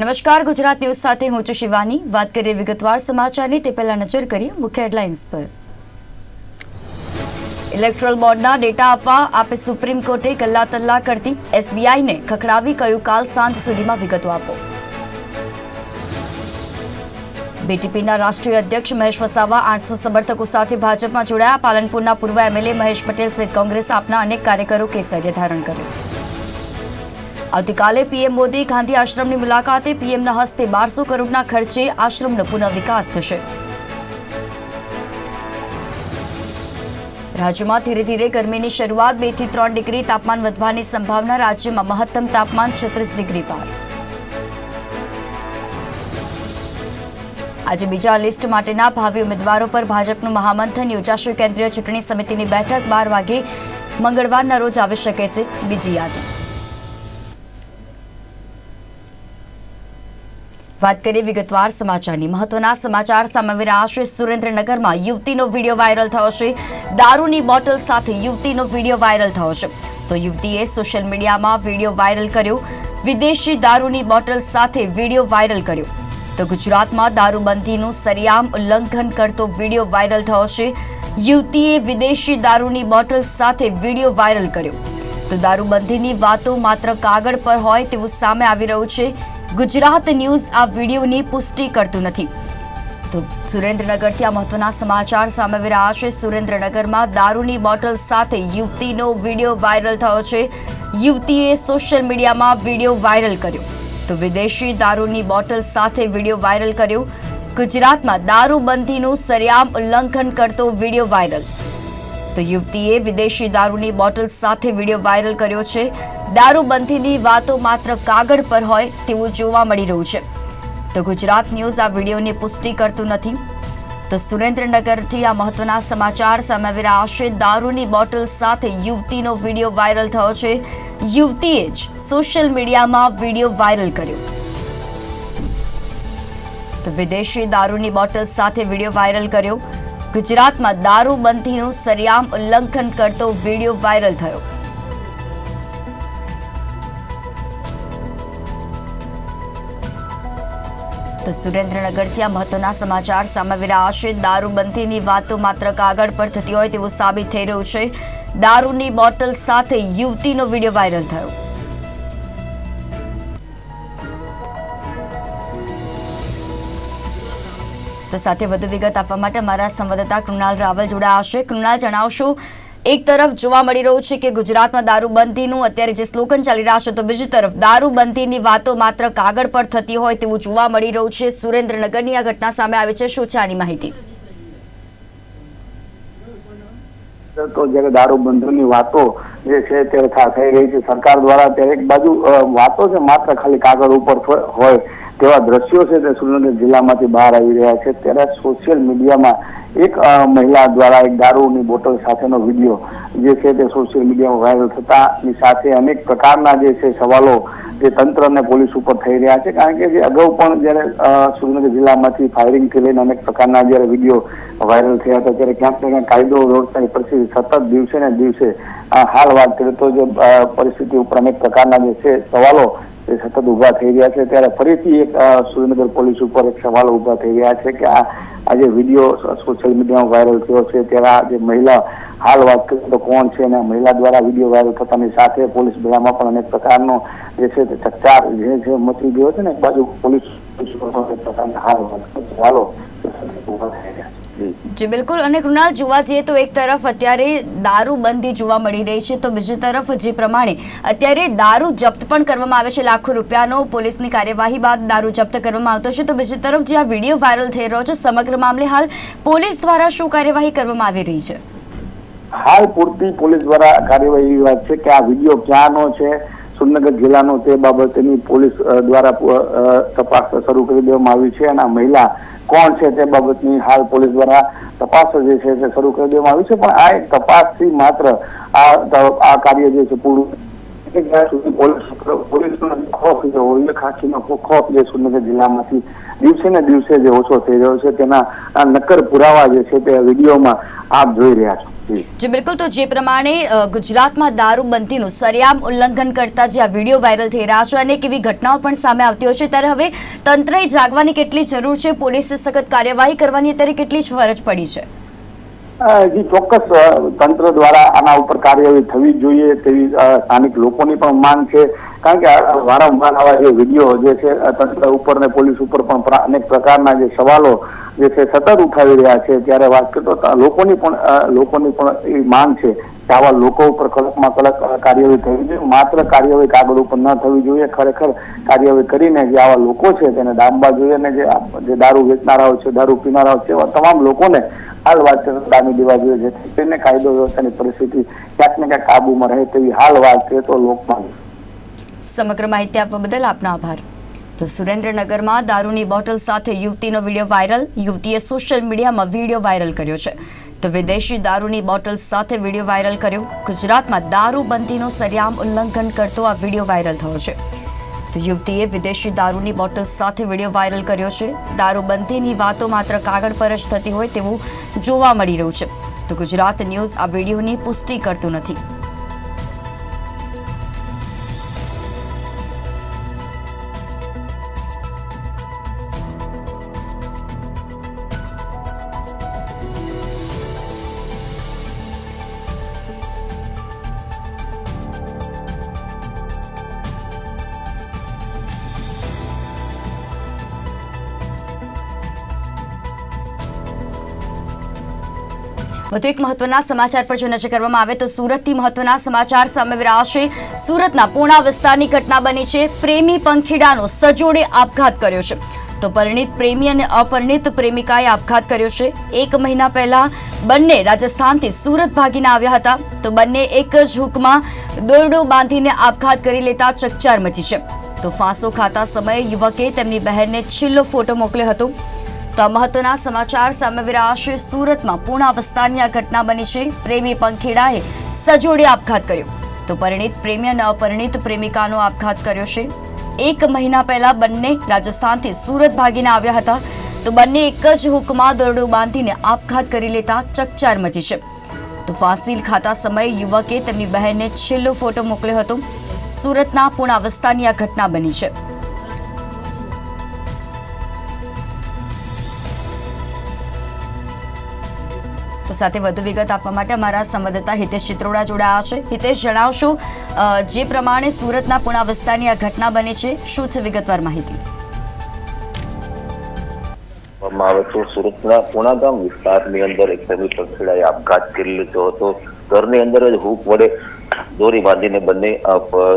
નમસ્કાર, ગુજરાત ન્યૂઝ સાથે હું છું શિવાની. વાત કરીએ વિગતવાર સમાચારની, તે પહેલા નજર કરીએ મુખ્ય હેડલાઇન્સ પર. ઇલેક્ટ્રોલ બોર્ડના ડેટા આપવા આપે સુપ્રીમ કોર્ટે કલ્લા તલ્લા કરતી એસબીઆઈને ખખડાવી કહ્યું, કાલ સાંજ સુધીમાં વિગતો આપો. બીટીપીના રાષ્ટ્રીય અધ્યક્ષ મહેશ વસાવા આઠસો સમર્થકો સાથે ભાજપમાં જોડાયા. પાલનપુરના પૂર્વ એમએલએ મહેશ પટેલ સહિત કોંગ્રેસ આપના અનેક કાર્યકરો કેસરીય ધારણ કર્યું. આવતીકાલે પીએમ મોદી ગાંધી આશ્રમની મુલાકાતે પીએમના હસ્તે બારસો કરોડના ખર્ચે આશ્રમનો પુનઃ વિકાસ થશે. રાજ્યમાં ધીરે ધીરે ગરમીની શરૂઆત બેથી ત્રણ ડિગ્રી તાપમાન વધવાની સંભાવના રાજ્યમાં મહત્તમ તાપમાન છત્રીસ ડિગ્રી પાર. આજે બીજા લિસ્ટ માટેના ભાવિ ઉમેદવારો પર ભાજપનું મહામંથન યોજાશે. કેન્દ્રીય ચૂંટણી સમિતિની બેઠક બાર વાગે મંગળવારના રોજ આવી શકે છે. બીજી યાદી. વાત કરીએ વિગતવાર સમાચારની. મહત્વના સમાચાર સામે આશ્રય સુરેન્દ્રનગરમાં યુવતીનો વીડિયો વાયરલ થયો છે. દારૂની બોટલ સાથે યુવતીનો વીડિયો વાયરલ થયો છે. તો યુવતીએ સોશિયલ મીડિયામાં વીડિયો વાયરલ કર્યો. વિદેશી દારૂની બોટલ સાથે વીડિયો વાયરલ કર્યો. તો ગુજરાતમાં દારૂબંધીનું સરિયામ ઉલ્લંઘન કરતો વીડિયો વાયરલ થયો છે. યુવતીએ વિદેશી દારૂની બોટલ સાથે વીડિયો વાયરલ કર્યો. તો દારૂબંધીની વાતો માત્ર કાગળ પર હોય તેવું સામે આવી રહ્યું છે. ગુજરાત ન્યૂઝ આ વિડીયોની પુષ્ટિ કરતું નથી. તો સુરેન્દ્રનગરથી આ મહત્વના સમાચાર સામે આવી રહ્યા છે. સુરેન્દ્રનગરમાં દારૂની બોટલ સાથે યુવતીનો વીડિયો વાયરલ થયો છે. યુવતીએ સોશિયલ મીડિયામાં વીડિયો વાયરલ કર્યો. તો વિદેશી દારૂની બોટલ સાથે વીડિયો વાયરલ કર્યો. ગુજરાતમાં દારૂબંધીનું સરિયામ ઉલ્લંઘન કરતો વીડિયો વાયરલ. તો યુવતીએ વિદેશી દારૂની બોટલ સાથે વીડિયો વાયરલ કર્યો છે. દારૂબંધીની વાતો માત્ર કાગળ પર હોય તેવું જોવા મળી રહ્યું છે. તો ગુજરાત ન્યૂઝ આ વિડીયોની પુષ્ટિ કરતું નથી. તો સુરેન્દ્રનગરથી આ મહત્વના સમાચાર સામે આવી રહ્યા છે. દારૂની બોટલ સાથે યુવતીનો વીડિયો વાયરલ થયો છે. યુવતીએ જ સોશિયલ મીડિયામાં વીડિયો વાયરલ કર્યો. તો વિદેશી દારૂની બોટલ સાથે વીડિયો વાયરલ કર્યો. ગુજરાતમાં દારૂબંધીનું સરિયામ ઉલ્લંઘન કરતો વીડિયો વાયરલ થયો. તો સુરેન્દ્રનગરથી આ મહત્વના સમાચાર. સામે આવી રહ્યા છે દારૂબંધીની વાતો માત્ર કાગળ પર થતી હોય તેવું સાબિત થઈ રહ્યું છે. દારૂની બોટલ સાથે યુવતીનો વીડિયો વાયરલ થયો. તો સાથે વધુ વિગત આપવા માટે મારા સંવાદદાતા કૃણાલ રાવલ જોડાયા છે કૃણાલ, જણાવશો એક તરફ જોવા મળી રહ્યું છે કે ગુજરાતમાં દારૂબંધીનું અત્યારે જે સ્લોગન ચાલી રહ્યા છે તો બીજી તરફ દારૂબંધીની વાતો માત્ર કાગળ પર થતી હોય તેવું જોવા મળી રહ્યું છે. સુરેન્દ્રનગરની આ ઘટના સામે આવી છે. શું છે આની માહિતી? તો જયારે દારૂ બંધનની વાતો જે છે તે થઈ રહી છે. સરકાર દ્વારા ત્યારે એક બાજુ વાતો છે માત્ર ખાલી કાગળ ઉપર હોય. તેવા દ્રશ્યો છે તે સુરેન્દ્રનગર જિલ્લામાંથી બહાર આવી રહ્યા છે. ત્યારે સોશિયલ મીડિયામાં એક મહિલા દ્વારા એક દારૂની બોટલ સાથેનો વીડિયો જે છે તે સોશિયલ મીડિયામાં વાયરલ થતાની સાથે અનેક પ્રકારના જે છે સવાલો જે તંત્ર અને પોલીસ ઉપર થઈ રહ્યા છે. કારણ કે જે અગાઉ પણ જ્યારે સુરેન્દ્રનગર જિલ્લામાંથી ફાયરિંગથી લઈને અનેક પ્રકારના જ્યારે વીડિયો વાયરલ થયા હતા, ત્યારે ક્યાંક ને ક્યાંક કાયદો રોડતાની પરિસ્થિતિ સતત દિવસે ને દિવસે હાલ વાત કરીએ તો જે પરિસ્થિતિ ઉપર અનેક પ્રકારના જે છે સવાલો એ સતત ઊભા થઈ રહ્યા છે. ત્યારે ફરીથી એક સુરેન્દ્રનગર પોલીસ ઉપર એક સવાલો ઊભા થઈ રહ્યા છે કે આ આ જે વીડિયો સોશિયલ મીડિયામાં વાયરલ થયો છે, ત્યારે જે મહિલા, હાલ વાત કરીએ તો કોણ છે અને મહિલા દ્વારા વીડિયો વાયરલ થતાની સાથે પોલીસ બેડામાં પણ અનેક પ્રકારનો જે છે તે ચકચાર જે છે મચી ગયો છે ને, એક બાજુ પોલીસ હાલ વાત સવાલો ઊભા થઈ રહ્યા છે. જી. બિલકુલ. અને કૃણાલ જોવા જઈએ તો એક તરફ અત્યારે દારૂબંધી જોવા મળી રહી છે તો બીજી તરફ જે પ્રમાણે અત્યારે દારૂ જપ્ત પણ કરવામાં આવે છે લાખો રૂપિયાનો પોલીસની કાર્યવાહી બાદ દારૂ જપ્ત કરવામાં આવતો છે. તો બીજી તરફ જે આ વીડિયો વાયરલ થઈ રહ્યો છે સમગ્ર મામલે હાલ પોલીસ દ્વારા શું કાર્યવાહી કરવામાં આવી રહી છે? હાલ પૂરતી પોલીસ દ્વારા કાર્યવાહી વાત છે કે આ વીડિયો ક્યાંનો છે સુરનગર જિલ્લાનો તે બાબતની પોલીસ દ્વારા તપાસ શરૂ કરી દેવામાં આવી છે અને આ મહિલા કોણ છે તે બાબતની હાલ પોલીસ દ્વારા તપાસ જે છે તે શરૂ કરી દેવામાં આવી છે. પણ આ એક તપાસથી માત્ર આ આ કાર્ય જે છે પૂરું જિલ્લામાંથી દિવસે ને દિવસે જે ઓછો થઈ રહ્યો છે તેના નક્કર પુરાવા જે છે તે વિડીયોમાં આપ જોઈ રહ્યા છો જી બિલકુલ. તો જે પ્રમાણે ગુજરાતમાં ગુજરાતમાં દારૂબંધીનું સરેઆમ ઉલ્લંઘન કરતા જે આ વીડિયો વાયરલ થઈ રહ્યા છે અને એવી ઘટનાઓ પણ સામે આવતી હોય છે, ત્યારે હવે તંત્રએ જાગવાની કેટલી જરૂર છે, પોલીસે સખત કાર્યવાહી કરવાની અત્યારે કેટલી જ ફરજ પડી છે? જી ચોક્કસ તંત્ર દ્વારા આના ઉપર કાર્યવાહી થવી જોઈએ તેવી સ્થાનિક લોકોની પણ માંગ છે. કારણ કે વારંવાર આવા જે વીડિયો જે છે તંત્ર ઉપર ને પોલીસ ઉપર પણ અનેક પ્રકારના જે સવાલો જે છે, સતત ઉઠાવી રહ્યા છે. ત્યારે વાત કરતો લોકોની પણ લોકોની પણ એ માંગ છે કે આવા લોકો ઉપર કડકમાં કડક કાર્યવાહી થવી જોઈએ. માત્ર કાર્યવાહી કાગળ ઉપર ન થવી જોઈએ. ખરેખર કાર્યવાહી કરીને જે આવા લોકો છે તેને ડામવા જોઈએ અને જે દારૂ વેચનારાઓ છે, દારૂ પીનારાઓ છે, એવા તમામ લોકોને હાલ વાત ડામી દેવા જોઈએ. જેથી કરીને કાયદો વ્યવસ્થાની પરિસ્થિતિ ક્યાંક ને ક્યાંક કાબુમાં રહે તેવી હાલ વાત છે તો લોકમાંગ સમગ્ર માહિતી આપવા બદલ આપનો આભાર. તો સુરેન્દ્રનગરમાં દારૂની બોટલ સાથે યુવતીનો વીડિયો વાયરલ, યુવતીએ સોશિયલ મીડિયામાં વીડિયો વાયરલ કર્યો છે. તો વિદેશી દારૂની બોટલ સાથે વીડિયો વાયરલ કર્યો. ગુજરાતમાં દારૂબંધીનો સરિયામ ઉલ્લંઘન કરતો આ વીડિયો વાયરલ થયો છે. તો યુવતીએ વિદેશી દારૂની બોટલ સાથે વીડિયો વાયરલ કર્યો છે. દારૂબંધીની વાતો માત્ર કાગળ પર જ થતી હોય તેવું જોવા મળી રહ્યું છે. તો ગુજરાત ન્યૂઝ આ વિડીયોની પુષ્ટિ કરતું નથી. વધુ એક મહત્વના સમાચાર પર જો નજર કરવામાં આવે તો સુરતથી મહત્વના સમાચાર સામે વિરાશે સુરતના પૂર્ણા વિસ્તારની ઘટના બની છે. પ્રેમી પંખીડાનો સજોડે આપઘાત કર્યો છે. તો પરિણીત પ્રેમી અને અપરિણીત પ્રેમિકાએ આપઘાત કર્યો છે. એક મહિના પહેલા બંને રાજસ્થાનથી સુરત ભાગીને આવ્યા હતા. તો બંને એક જ હુકમાં દોરડો બાંધીને આપઘાત કરી લેતા ચકચાર મચી છે. તો ફાંસો ખાતા સમયે યુવકે તેમની બહેનને છેલ્લો ફોટો મોકલ્યો હતો. તો મહત્વના સમાચાર સામે વિરાશે. સુરતમાં પૂર્ણ વિસ્તારની આ ઘટના બની છે. પ્રેમી પંખેડાએ સજોડે આપઘાત કર્યો. તો પરિણીત પ્રેમી અને અપરિણીત પ્રેમિકાનો આપઘાત કર્યો છે. એક મહિના પહેલા બંને રાજસ્થાનથી સુરત ભાગીને આવ્યા હતા. તો બંને એક જ હુકમાં દોરડું બાંધીને આપઘાત કરી લેતા ચકચાર મચી છે. તો ફાંસીલ ખાતા સમયે યુવકે તેમની બહેનને છેલ્લો ફોટો મોકલ્યો હતો. સુરતના પૂર્ણાવસ્થાની આ ઘટના બની છે. સાથે વધુ વિગત આપવા માટે અમારા સંવાદદાતા હિતેશ ચિત્રોડા જોડાયા છે. હિતેશ, જણાવશો જે પ્રમાણે સુરતના પુણા વિસ્તારની આ ઘટના બની છે, શું છે વિગતવાર માહિતી? આવે છે, સુરતના પુણાગામ વિસ્તારની અંદર એક પ્રેમી પક્ષીડાએ આપઘાત કરી લીધો હતો. ઘરની અંદર જ હૂક વડે દોરી બાંધીને બંને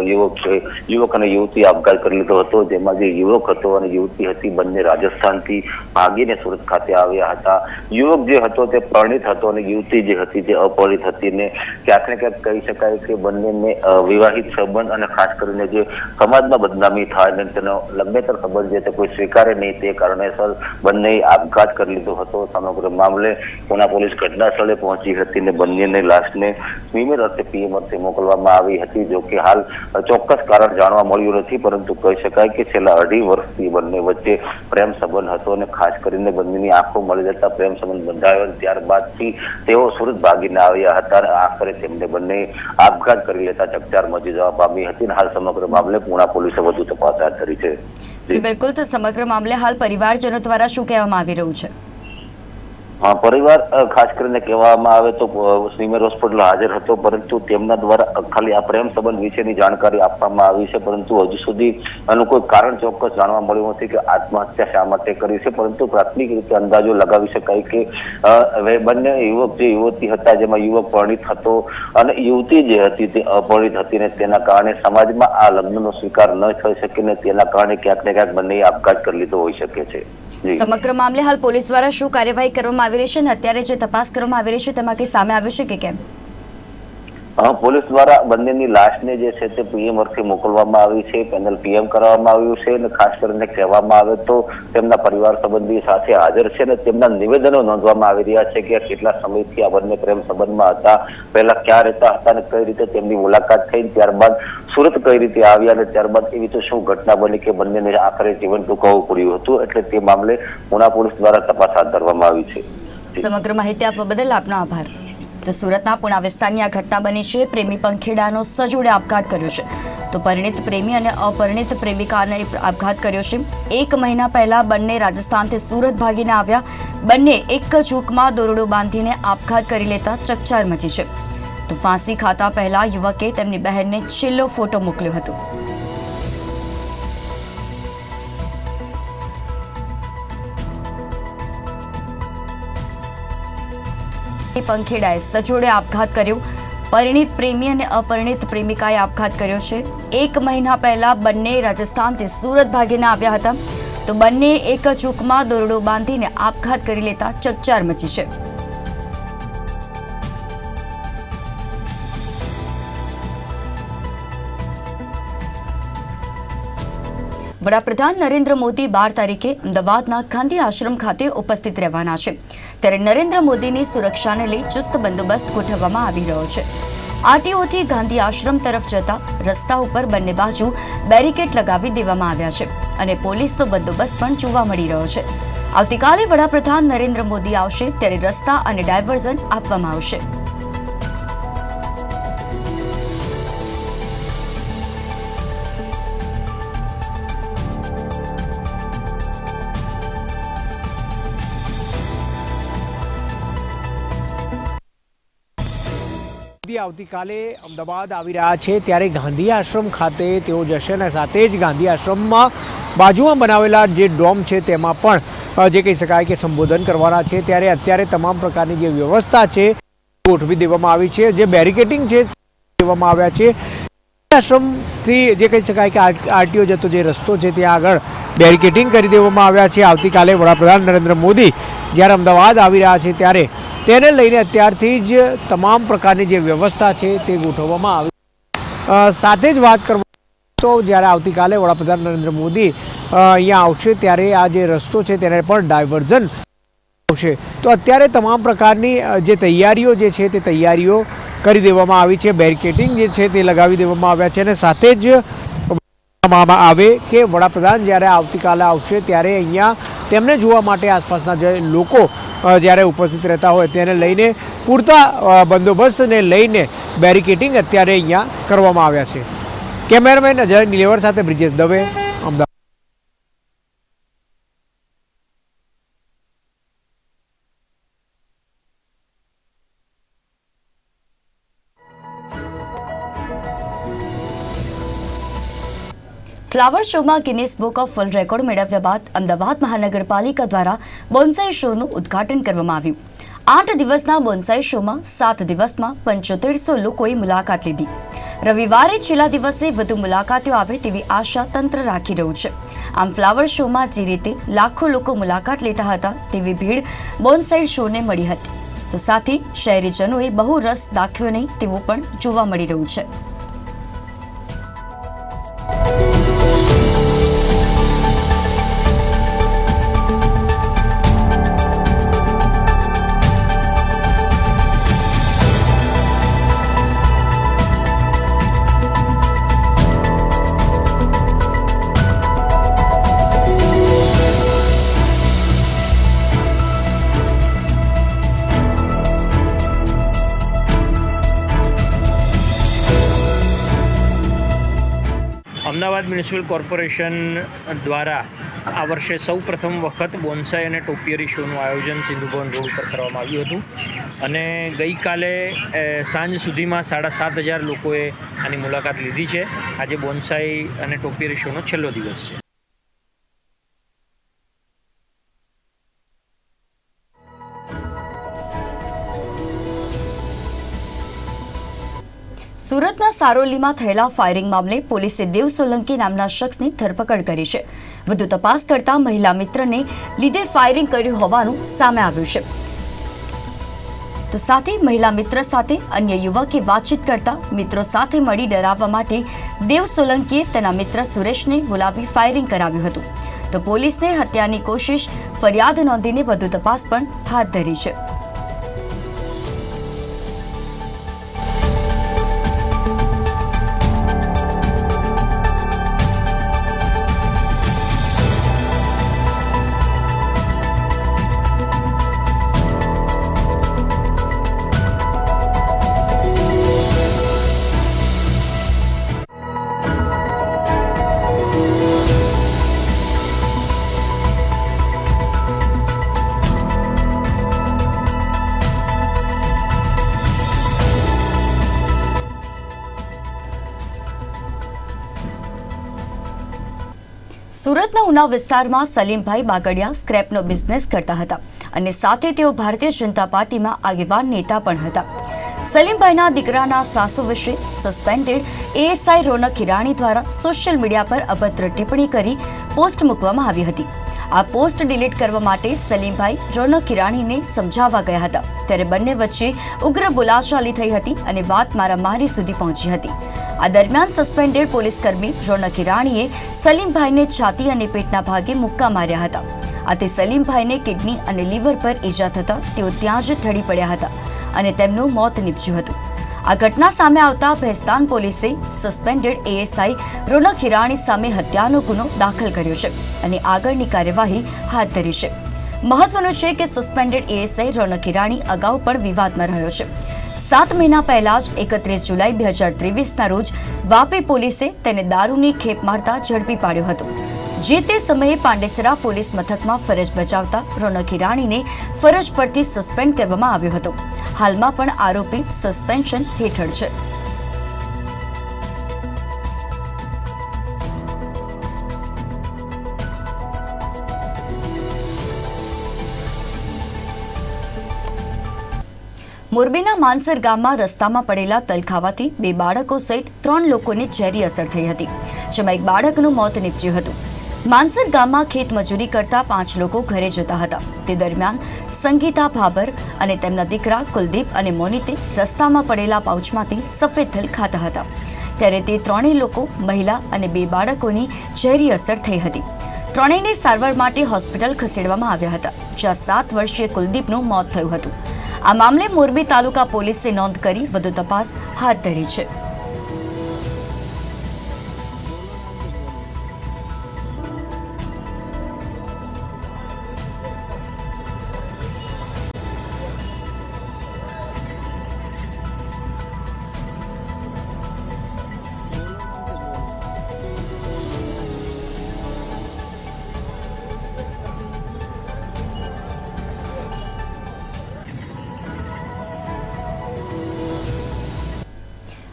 યુવક યુવક અને યુવતી આપઘાત કરી લીધો હતો. જેમાં જે યુવક હતો અને યુવતી હતી, બંને રાજસ્થાનથી ભાગીને સુરત ખાતે આવ્યા હતા. યુવક જે હતો તે પરિણીત હતો અને યુવતી જે હતી તે અપરિત હતી ને ક્યાંક ને ક્યાંક કહી શકાય કે બંનેને વિવાહિત સંબંધ અને ખાસ કરીને જે સમાજમાં બદનામી થાય ને તેનો લગ્નેતર સંબંધ જે તે કોઈ સ્વીકારે નહીં તે કારણેસર બંને આપઘાત કરી લીધો હતો. સમગ્ર મામલે પુના પોલીસ ઘટના સ્થળે પહોંચી હતી ને બંનેને લાશને સ્વીમેર અર્થે પીએમ અર્થે મોકલવામાં આવી હતી, જો કે હાલ ચોક્કસ કારણ જાણવા મળ્યું નથી, પરંતુ કહી શકાય કે છેલ્લા અઢી વર્ષથી બંને વચ્ચે પ્રેમ સંબંધ હતો અને ખાસ કરીને બંનેની આંખો મળી જતા પ્રેમ સંબંધ બંધાયો. ત્યારબાદથી તેઓ સુરત ભાગીને આવ્યા હતા અને આખરે તેમને બંને આપઘાત કરી લેતા ચકચાર મચી જવા પામી હતી અને હાલ સમગ્ર મામલે પૂણા પોલીસે વધુ તપાસ હાથ ધરી છે. બિલકુલ. તો સમગ્ર મામલે હાલ પરિવારજનો દ્વારા શું કહેવામાં આવી રહ્યું છે? હા, પરિવાર ખાસ કરીને કહેવામાં આવે તો સ્વીમેર હોસ્પિટલ હાજર હતો, પરંતુ તેમના દ્વારા ખાલી આ પ્રેમ સંબંધ વિશેની જાણકારી આપવામાં આવી છે, પરંતુ હજુ સુધી આનું કોઈ કારણ ચોક્કસ જાણવા મળ્યું નથી કે આત્મહત્યા શા માટે કરી છે, પરંતુ પ્રાથમિક રીતે અંદાજો લગાવી શકાય કે બંને યુવક જે યુવતી હતા, જેમાં યુવક પરિણીત હતો અને યુવતી જે હતી તે અપરિણિત હતી ને તેના કારણે સમાજમાં આ લગ્નનો સ્વીકાર ન થઈ શકે ને તેના કારણે ક્યાંક ને ક્યાંક બંને આપઘાત કરી લીધો હોઈ શકે છે. સમગ્ર મામલે હાલ પોલીસ દ્વારા શું કાર્યવાહી કરવામાં આવી રહી છે અને અત્યારે જે તપાસ કરવામાં આવી રહી છે તેમાં કંઈ સામે આવ્યું છે કે કેમ? પોલીસ દ્વારા બંનેની લાશને જે છે તે પીએમ અર્થે મોકલવામાં આવી છે, પેનલ પીએમ કરવામાં આવ્યું છે અને ખાસ કરીને કહેવામાં આવે તો તેમના પરિવાર સંબંધી સાથે હાજર છે અને તેમના નિવેદનો નોંધવામાં આવી રહ્યા છે કે કેટલા સમયથી આ બંને પ્રેમ સંબંધમાં હતા, પહેલા ક્યાં રહેતા હતા અને કઈ રીતે તેમની મુલાકાત થઈ, ત્યારબાદ સુરત કઈ રીતે આવ્યા અને ત્યારબાદ એવી તો શું ઘટના બની કે બંનેને આખરે જીવન ટૂંકાવવું પડ્યું હતું, એટલે તે મામલે પુના પોલીસ દ્વારા તપાસ હાથ ધરવામાં આવી છે. સમગ્ર માહિતી આપવા બદલ આપનો આભાર. તો સુરતના પુણા વિસ્તારની આ ઘટના બની છે. પ્રેમી પંખેડાનો સજોડે આપઘાત કર્યો છે. તો પરિણિત પ્રેમી અને અપરિણિત પ્રેમિકાને આપઘાત કર્યો છે. એક મહિના પહેલા બંને રાજસ્થાનથી સુરત ભાગીને આવ્યા. બંને એક જ હુકમાં દોરડો બાંધીને આપઘાત કરી લેતા ચકચાર મચી છે. તો ફાંસી ખાતા પહેલા યુવકે તેમની બહેનને છેલ્લો ફોટો મોકલ્યો હતો. એ પંખેડાએ સજોડે આપઘાત કર્યો. પરિણીત પ્રેમી અને અપરિણીત પ્રેમિકાએ આપઘાત કર્યો છે. એક મહિના પહેલા બંને રાજસ્થાનથી સુરત ભાગીને આવ્યા હતા. તો બંને એક જ હૂકમાં દોરડો બાંધીને આપઘાત કરી લેતા ચકચાર મચી છે. વડાપ્રધાન નરેન્દ્ર મોદી બાર તારીખે અમદાવાદના ગાંધી આશ્રમ ખાતે ઉપસ્થિત રહેવાના છે. ત્યારે નરેન્દ્ર મોદીની સુરક્ષાને લઈ ચુસ્ત બંદોબસ્ત ગોઠવવામાં આવી રહ્યો છે. આરટીઓથી ગાંધી આશ્રમ તરફ જતા રસ્તા ઉપર બંને બાજુ બેરિકેડ લગાવી દેવામાં આવ્યા છે અને પોલીસનો બંદોબસ્ત પણ જોવા મળી રહ્યો છે. આવતીકાલે વડાપ્રધાન નરેન્દ્ર મોદી આવશે ત્યારે રસ્તા અને ડાયવર્ઝન આપવામાં આવશે. આવતીકાલે અમદાવાદ આવી રહ્યા છે ત્યારે ગાંધી આશ્રમ ખાતે તેઓ જશે અને સાથે જ ગાંધી આશ્રમમાં બાજુમાં બનાવેલા જે ડોમ છે તેમાં પણ જે કહી શકાય કે સંબોધન કરવાના છે. ત્યારે અત્યારે તમામ પ્રકારની જે વ્યવસ્થા છે ગોઠવી દેવામાં આવી છે. જે બેરિકેટિંગ છે દેવામાં આવ્યા છે. આશ્રમથી જે કહી શકાય કે આરટીઓ જતો જે રસ્તો છે ત્યાં આગળ બેરિકેટિંગ કરી દેવામાં આવ્યા છે. આવતીકાલે વડાપ્રધાન નરેન્દ્ર મોદી જ્યારે અમદાવાદ આવી રહ્યા છે ત્યારે તેને લઈને અત્યારથી જ તમામ પ્રકારની જે વ્યવસ્થા છે તે ગોઠવવામાં આવી. સાથે જ વાત કરવા તો જ્યારે આવતીકાલે વડાપ્રધાન નરેન્દ્ર મોદી અહીંયા આવશે ત્યારે આ જે રસ્તો છે તેને પણ ડાયવર્ઝન આવશે. તો અત્યારે તમામ પ્રકારની જે તૈયારીઓ જે છે તે તૈયારીઓ કરી દેવામાં આવી છે. બેરિકેટિંગ જે છે તે લગાવી દેવામાં આવ્યા છે અને સાથે જ આવે કે વડાપ્રધાન જ્યારે આવતીકાલે આવશે ત્યારે અહીંયા તેમને જોવા માટે આસપાસના જે લોકો જ્યારે ઉપસ્થિત રહેતા હોય તેને લઈને પૂરતા બંદોબસ્તને લઈને બેરિકેટિંગ અત્યારે અહીંયા કરવામાં આવ્યા છે. કેમેરામેન અજય નિલેવર સાથે બ્રિજેશ દવે. ફ્લાવર શોમાં Guinness book of world record મેળવ્યા બાદ અમદાવાદ મહાનગરપાલિકા દ્વારા બોન્સાઈ શોનું ઉદ્ઘાટન કરવામાં આવ્યું. આઠ દિવસના બોન્સાઈ શોમાં સાત દિવસમાં પંચોતેરસો લોકોએ મુલાકાત લીધી. રવિવારે છેલ્લા દિવસે વધુ મુલાકાતીઓ આવે તેવી આશા તંત્ર રાખી રહ્યું છે. આમ ફ્લાવર શોમાં જે રીતે લાખો લોકો મુલાકાત લેતા હતા તેવી ભીડ બોન્સાઈ શોને મળી હતી. તો સાથે શહેરીજનોએ બહુ રસ દાખવ્યો નહીં તેવું પણ જોવા મળી રહ્યું છે. મ્યુનિસિપલ કોર્પોરેશન દ્વારા આ વર્ષે સૌ પ્રથમ વખત બોન્સાઈ અને ટોપિયરી શોનું આયોજન સિંધુભવન રોડ પર કરવામાં આવ્યું હતું. અને ગઈકાલે સાંજ સુધીમાં સાડા સાત હજાર લોકોએ આની મુલાકાત લીધી છે. આજે બોન્સાઈ અને ટોપિયરી શોનો છેલ્લો દિવસ છે. સુરતના સારોલીમાં થયેલા ફાયરિંગ મામલે પોલીસે દેવ સોલંકી નામના શખ્સની ધરપકડ કરી છે. વધુ તપાસ કરતા મહિલા મિત્રને લીધે ફાયરિંગ કર્યું હોવાનું સામે આવ્યું છે. તો સાથે મહિલા મિત્ર સાથે અન્ય યુવકે વાતચીત કરતા મિત્રો સાથે મળી ડરાવવા માટે દેવ સોલંકીએ તેના મિત્ર સુરેશને બોલાવી ફાયરિંગ કરાવ્યું હતું. તો પોલીસને હત્યાની કોશિશ ફરિયાદ નોંધીને વધુ તપાસ પણ હાથ ધરી છે. સુરતના ઉના વિસ્તારમાં સલીમભાઈ બાગડિયા સ્ક્રેપનો બિઝનેસ કરતા હતા અને સાથે તેઓ ભારતીય જનતા પાર્ટીમાં આગેવાન નેતા પણ હતા. સલીમભાઈના દીકરાના સાસુ વિશે સસ્પેન્ડેડ એએસઆઈ રોનક હિરાણી દ્વારા સોશિયલ મીડિયા પર અભદ્ર ટિપ્પણી કરી પોસ્ટ મૂકવામાં આવી હતી. આ પોસ્ટ ડિલીટ કરવા માટે સલીમભાઈ રોનક કિરાણીને સમજાવવા ગયા હતા. ત્યારે બંને વચ્ચે ઉગ્ર બોલાચાલી થઈ હતી અને વાત મારામારી સુધી પહોંચી હતી. આ દરમિયાન સસ્પેન્ડેડ પોલીસકર્મી રોનક કિરાણીએ સલીમભાઈને છાતી અને પેટના ભાગે મુક્કા માર્યા હતા. આથી સલીમભાઈને કિડની અને લીવર પર ઈજા થતા તેઓ ત્યાં જ ઠડી પડ્યા હતા અને તેમનું મોત નીપજ્યું હતું. આ ઘટના સામે આવતા ભેસ્તાન પોલીસે સસ્પેન્ડેડ એએસઆઈ રોનક હિરાણી સામે હત્યાનો ગુનો દાખલ કર્યો છે અને આગળની કાર્યવાહી હાથ ધરી છે. મહત્વનું છે કે સસ્પેન્ડેડ એએસઆઈ રોનક હિરાણી અગાઉ પણ વિવાદમાં રહ્યો છે. સાત મહિના પહેલા જ એકત્રીસ જુલાઈ બે હજાર ત્રેવીસના રોજ વાપી પોલીસે તેને દારૂની ખેપ મારતા ઝડપી પાડ્યો હતો. જે તે સમયે પાંડેસરા પોલીસ મથકમાં ફરજ બજાવતા રોનક હિરાણીને ફરજ પરથી સસ્પેન્ડ કરવામાં આવ્યો હતો. હાલમાં પણ આરોપી સસ્પેન્શન હેઠળ છે. મોરબીના માનસર ગામમાં રસ્તામાં પડેલા તલ ખાવાથી બે બાળકો સહિત ત્રણ લોકોને ઝેરી અસર થઈ હતી, જેમાં એક બાળકનું મોત નીપજ્યું હતું. માનસર ગામમાં ખેત મજૂરી કરતા પાંચ લોકો ઘરે જતા હતા. તે દરમિયાન સંગીતા ભાબર અને તેમના દીકરા કુલદીપ અને મોનિતે રસ્તામાં પડેલા પાઉચમાંથી સફેદ તલ ખાતા હતા. ત્યારે તે ત્રણેય લોકો, મહિલા અને બે બાળકોની ઝેરી અસર થઈ હતી. ત્રણેયને સારવાર માટે હોસ્પિટલ ખસેડવામાં આવ્યા હતા, જ્યાં સાત વર્ષીય કુલદીપનું મોત થયું હતું. આ મામલે મોરબી તાલુકા પોલીસે નોંધ કરી વધુ તપાસ હાથ ધરી છે.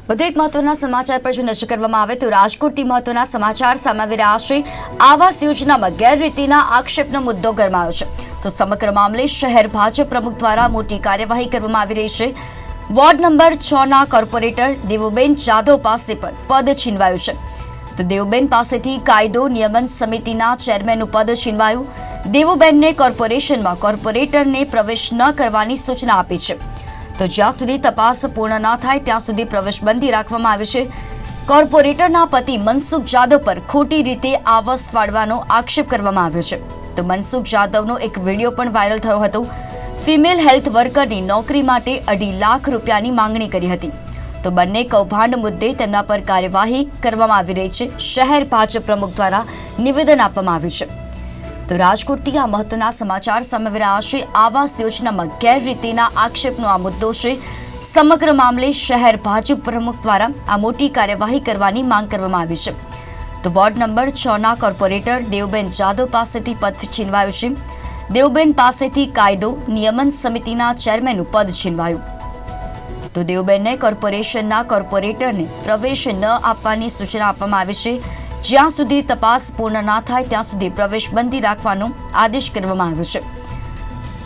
વધુ એક મહત્વના સમાચાર પર જો નજર કરવામાં આવે તો રાજકોટથી મહત્વના સમાચાર સામે આવી રહ્યા છે. આવાસ યોજનામાં ગેરરીતિના આક્ષેપનો મુદ્દો ગરમાયો છે. તો સમગ્ર મામલે શહેર ભાજપ પ્રમુખ દ્વારા મોટી કાર્યવાહી કરવામાં આવી રહી છે. વોર્ડ નંબર છ ના કોર્પોરેટર દેવુબેન જાદવ પાસે પણ પદ છીનવાયું છે. તો દેવુબેન પાસેથી કાયદો નિયમન સમિતિના ચેરમેનનું પદ છીનવાયું. દેવુબેનને કોર્પોરેશનમાં કોર્પોરેટરને પ્રવેશ ન કરવાની સૂચના આપી છે. તો જ્યાં સુધી તપાસ પૂર્ણ ન થાય, ત્યાં સુધી પ્રવેશબંધી રાખવામાં આવી છે. કોર્પોરેટરના પતિ મનસુખ જાદવ પર ખોટી રીતે આવાસ ફાળવાનો આક્ષેપ કરવામાં આવ્યો છે. તો મનસુખ જાદવનો એક વીડિયો પણ વાયરલ થયો હતો. ફિમેલ હેલ્થ વર્કરની નોકરી માટે અઢી લાખ રૂપિયાની માંગણી કરી હતી. તો બંને કૌભાંડ મુદ્દે તેમના પર કાર્યવાહી કરવામાં આવી રહી છે. શહેર ભાજપ પ્રમુખ દ્વારા નિવેદન આપવામાં આવ્યું છે. તો રાજકોટથી આ મહત્વના સમાચાર સામે છે. આવાસ યોજનામાં ગેરરીતિના આક્ષેપનો આ મુદ્દો છે. સમગ્ર મામલે શહેર ભાજપ પ્રમુખ દ્વારા આ મોટી કાર્યવાહી કરવાની માંગ કરવામાં આવી છે. તો વોર્ડ નંબર છ ના કોર્પોરેટર દેવબેન જાદવ પાસેથી પદ છીનવાયું છે. દેવબેન પાસેથી કાયદો, નિયમન સમિતિના ચેરમેનનું પદ છીનવાયું. તો દેવબેનને કોર્પોરેશનના કોર્પોરેટરને પ્રવેશ ન આપવાની સૂચના આપવામાં આવી છે. જ્યાં સુધી તપાસ પૂર્ણ ના થાય, ત્યાં સુધી પ્રવેશ બંધી રાખવાનો આદેશ કરવામાં આવ્યો છે.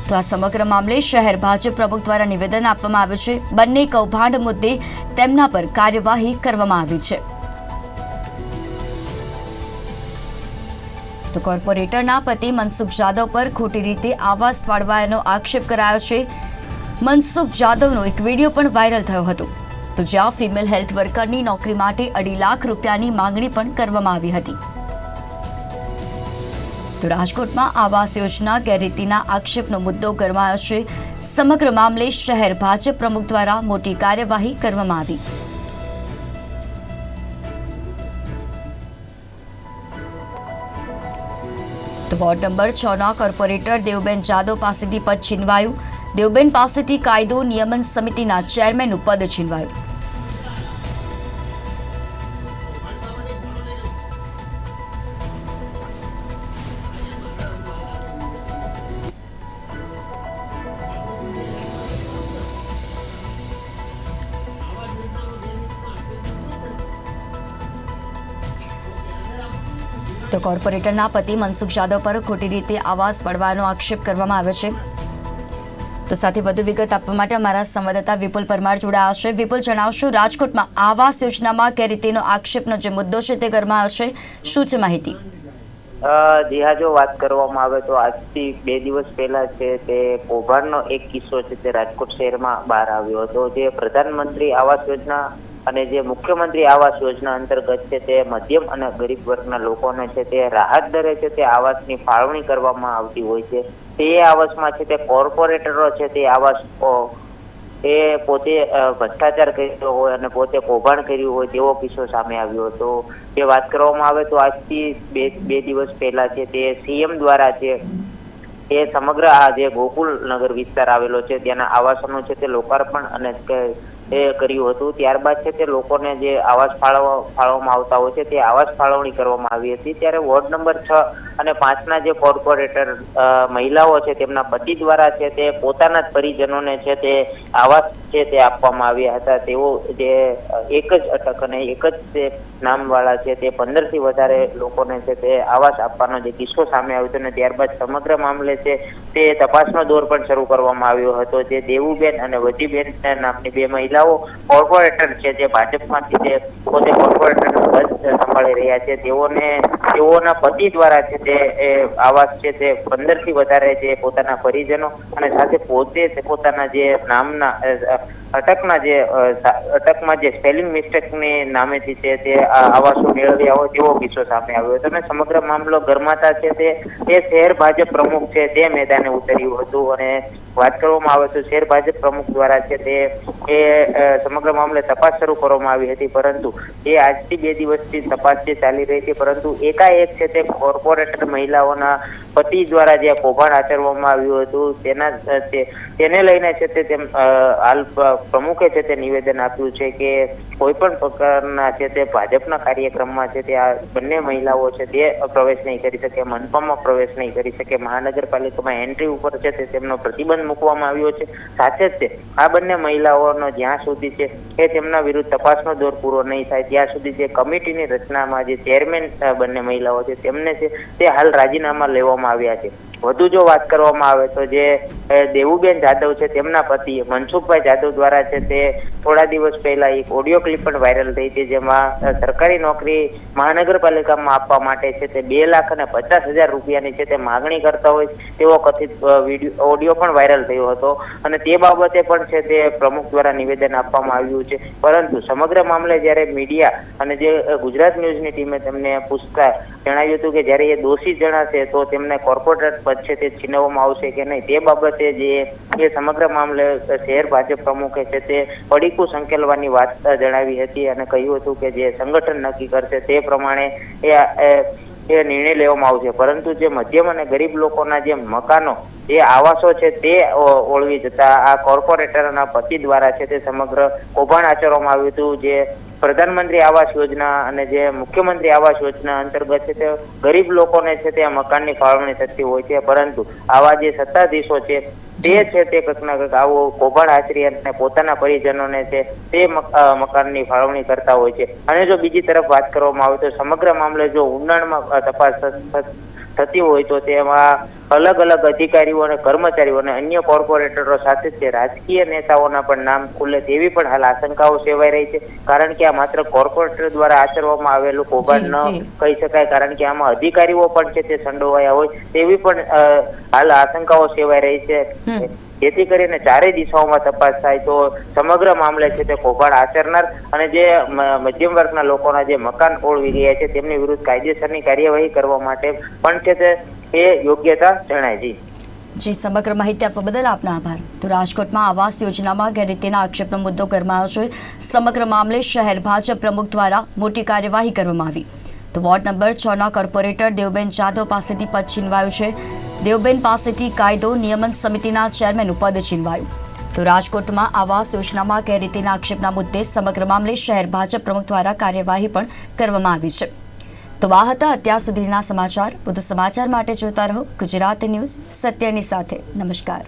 તો આ સમગ્ર મામલે શહેર ભાજપ પ્રમુખ દ્વારા નિવેદન આપવામાં આવ્યું છે. બંને કૌભાંડ મુદ્દે તેમના પર કાર્યવાહી કરવામાં આવી છે. તો કોર્પોરેટરના પતિ મનસુખ જાદવ પર ખોટી રીતે આવાસ ફાળવાયાનો આક્ષેપ કરાયો છે. મનસુખ જાદવનો એક વીડિયો પણ વાયરલ થયો હતો. તો જ્યાં ફિમેલ હેલ્થ વર્કરની નોકરી માટે અઢી લાખ રૂપિયાની માંગણી પણ કરવામાં આવી હતી. તો રાજકોટમાં આવાસ યોજના ગેરરીતિના આક્ષેપનો મુદ્દો ગરમાયો છે. સમગ્ર મામલે શહેર ભાજપ પ્રમુખ દ્વારા મોટી કાર્યવાહી કરવામાં આવી. તો વોર્ડ નંબર છ ના કોર્પોરેટર દેવબેન જાદવ પાસેથી પદ છીનવાયું. દેવબેન પાસેથી કાયદો, નિયમન સમિતિના ચેરમેનનું પદ છીનવાયું. તો કોર્પોરેટરના પતિ મનસુખ જાદવ પર ખોટી રીતે આવાસ પડવાનો આક્ષેપ કરવામાં આવ્યો છે. તો સાથે વધુ વિગત આપવા માટે અમારા સંવાદદાતા વિપુલ પરમાર જોડાયા છે. વિપુલ, જણાવશો, રાજકોટમાં આવાસ યોજનામાં કે રીતેનો આક્ષેપનો જે મુદ્દો છે તે ગરમાયો છે. શું છે માહિતી? જી જો વાત કરવામાં આવે તો આજથી બે દિવસ પહેલા છે તે કૌભાંડનો એક કિસ્સો છે તે રાજકોટ શહેરમાં બહાર આવ્યો હતો. જે પ્રધાનમંત્રી આવાસ યોજના અને જે મુખ્યમંત્રી આવાસ યોજના અંતર્ગત છે તે મધ્યમ અને ગરીબ વર્ગના લોકોને છે તે રાહત દરે છે તે આવાસની ફાળવણી કરવામાં આવતી હોય છે. તે આવાસમાં છે તે કોર્પોરેટરો છે તે આવાસ એ પોતે ભ્રષ્ટાચાર કર્યો હોય અને પોતે કૌભાંડ કર્યું હોય તેવો કિસ્સો સામે આવ્યો હતો. જે વાત કરવામાં આવે તો આજથી બે બે દિવસ પહેલા છે તે સીએમ દ્વારા છે એ સમગ્ર આ જે ગોકુલ નગર વિસ્તાર આવેલો છે, ત્યાંના આવાસોનું છે તે લોકાર્પણ અને એ કર્યું હતું. ત્યારબાદ છે તે લોકોને જે આવાસ ફાળવવા, ફાળવવામાં આવતા હોય છે તે આવાસ ફાળવણી કરવામાં આવી હતી. ત્યારે વોર્ડ નંબર છ અને પાંચના જે કોર્પોરેટર મહિલાઓ છે તેમના પતિ દ્વારા છે તે પોતાના જ પરિજનોને છે તે આવાસ છે તે આપવામાં આવ્યા હતા, તેઓ જે એક જ અટક અને એક જ તે નામવાળા છે તે પંદરથી વધારે લોકોને છે તે આવાસ આપવાનો જે કિસ્સો સામે આવ્યો હતો અને ત્યારબાદ સમગ્ર મામલે છે તે તપાસનો દોર પણ શરૂ કરવામાં આવ્યો હતો. જે દેવુબેન અને વજીબેન નામની બે મહિલાઓ કોર્પોરેટર છે જે ભાજપમાંથી જે પોતે કોર્પોરેટરનું પદ સંભાળી રહ્યા છે. તેઓને, તેઓના પતિ દ્વારા છે તે આવાસ છે તે પંદરથી વધારે જે પોતાના પરિજનો અને સાથે પોતે તે પોતાના જે નામના that અટકના જે અટકમાં જે સ્પેલિંગ મિસ્ટેકની નામેથી છે તે આવાસો મેળવ્યા હોય તેવો કિસ્સો સામે આવ્યો હતો. અને સમગ્ર મામલો ગરમાતા છે તે એ શહેર ભાજપ પ્રમુખ છે તે મેદાને ઉતર્યું હતું. અને વાત કરવામાં આવે તો શહેર ભાજપ પ્રમુખ દ્વારા છે તે, એ સમગ્ર મામલે તપાસ શરૂ કરવામાં આવી હતી. પરંતુ એ આજથી બે દિવસથી તપાસ જે ચાલી રહી છે, પરંતુ એકાએક છે તે કોર્પોરેટર મહિલાઓના પતિ દ્વારા જે કૌભાંડ આચરવામાં આવ્યું હતું, તેના તેને લઈને છે તે તેમ હાલ પ્રમુખે છે તે નિવેદન આપ્યું છે કે કોઈ પણ પ્રકારના છે તે ભાજપના કાર્યક્રમમાં છે તે આ બંને મહિલાઓ છે તે પ્રવેશ નહીં કરી શકે, મનપામાં પ્રવેશ નહીં કરી શકે. મહાનગરપાલિકામાં એન્ટ્રી ઉપર છે તે તેમનો પ્રતિબંધ મૂકવામાં આવ્યો છે. સાથે જ તે આ બંને મહિલાઓનો જ્યાં સુધી છે એ તેમના વિરુદ્ધ તપાસનો દોર પૂરો નહીં થાય, ત્યાં સુધી જે કમિટીની રચનામાં જે ચેરમેન બંને મહિલાઓ છે તેમને છે તે હાલ રાજીનામા લેવામાં આવ્યા છે. વધુ જો વાત કરવામાં આવે તો જે દેવુબેન જાદવ છે તેમના પતિ મનસુખભાઈ જાદવ દ્વારા છે તે થોડા દિવસ પહેલા એક ઓડિયો ક્લિપ પણ વાયરલ થઈ હતી જેમાં સરકારી નોકરી મહાનગરપાલિકામાં આપવા માટે છે તે બે લાખ અને પચાસ હજાર રૂપિયાની છે તે માગણી કરતા હોય તેવો કથિત વીડિયો, ઓડિયો પણ વાયરલ થયો હતો અને તે બાબતે પણ છે તે પ્રમુખ દ્વારા નિવેદન આપવામાં આવ્યું છે. પરંતુ સમગ્ર મામલે જ્યારે મીડિયા અને જે ગુજરાત ન્યૂઝની ટીમે તેમને પૂછતા જણાવ્યું હતું કે જ્યારે એ દોષી જણાશે તો તેમને કોર્પોરેટ પદ છે તે છીનવવામાં આવશે કે નહીં? તે બાબતે જે એ સમગ્ર મામલે શહેર ભાજપ પ્રમુખે છે તે પડીકું સંકેલવાની વાત જણાવી હતી અને કહ્યું હતું કે જે સંગઠન નક્કી કરશે તે પ્રમાણે એ એ- નિર્ણય લેવામાં આવશે. પરંતુ જે મધ્યમ અને ગરીબ લોકોના જે મકાનો, જે આવાસો છે તે ઓળવી જતા આ કોર્પોરેટરના પતિ દ્વારા છે તે સમગ્ર કૌભાંડ આચરવામાં આવ્યું હતું. જે પ્રધાનમંત્રી આવાસ યોજના અને જે મુખ્યમંત્રી આવાસ યોજના અંતર્ગત છે તે ગરીબ લોકોને છે તે મકાનની ફાળવણી થતી હોય છે. પરંતુ આવા જે સત્તાધીશો છે તે છે તે કંઈક ના કંઈક આવો કૌભાંડ આચરી અને પોતાના પરિજનોને છે તે મક- મકાનની ફાળવણી કરતા હોય છે. અને જો બીજી તરફ વાત કરવામાં આવે તો સમગ્ર મામલે જો ઊંડાણમાં તપાસ થતી હોય તો તેમાં અલગ અલગ અધિકારીઓ અને કર્મચારીઓ અને અન્ય કોર્પોરેટરો સાથે જ તે રાજકીય નેતાઓના પણ નામ ખુલે તેવી પણ હાલ આશંકાઓ સેવાઈ રહી છે. કારણ કે આ માત્ર કોર્પોરેટર દ્વારા આચરવામાં આવેલું કૌભાંડ ન કહી શકાય કારણ કે આમાં અધિકારીઓ પણ છે તે સંડોવાયા હોય તેવી પણ હાલ આશંકાઓ સેવાઈ રહી છે. જેથી કરીને ચારેય દિશાઓમાં તપાસ થાય તો સમગ્ર મામલે છે તે કૌભાંડ આચરનાર અને જે મધ્યમ વર્ગના લોકોના જે મકાન ઓળવી રહ્યા છે તેમની વિરુદ્ધ કાયદેસરની કાર્યવાહી કરવા માટે પણ છે તે એ યોગ્યતા જણાય છે. જે, સમગ્ર માહિતી આપવા બદલ આપનો આભાર. તો રાજકોટમાં આવાસ યોજનામાં ગેરરીતિના આક્ષેપનો મુદ્દો ગરમાયો છે. સમગ્ર મામલે શહેર ભાજપ પ્રમુખ દ્વારા મોટી કાર્યવાહી કરવામાં આવી. તો વોર્ડ નંબર છ ના કોર્પોરેટર દેવબેન જાદવ પાસેથી પદ છીનવાયું છે. દેવબેન પાસેથી કાયદો, નિયમન સમિતિના ચેરમેનનું પદ છીનવાયું. તો રાજકોટમાં આવાસ યોજનામાં ગેરરીતિના આક્ષેપના મુદ્દે સમગ્ર મામલે શહેર ભાજપ પ્રમુખ દ્વારા કાર્યવાહી પણ કરવામાં આવી છે. તો આ હતા અત્યાર સુધીના સમાચાર. વધુ સમાચાર માટે જોતા રહો ગુજરાત ન્યૂઝ, સત્યની સાથે. નમસ્કાર.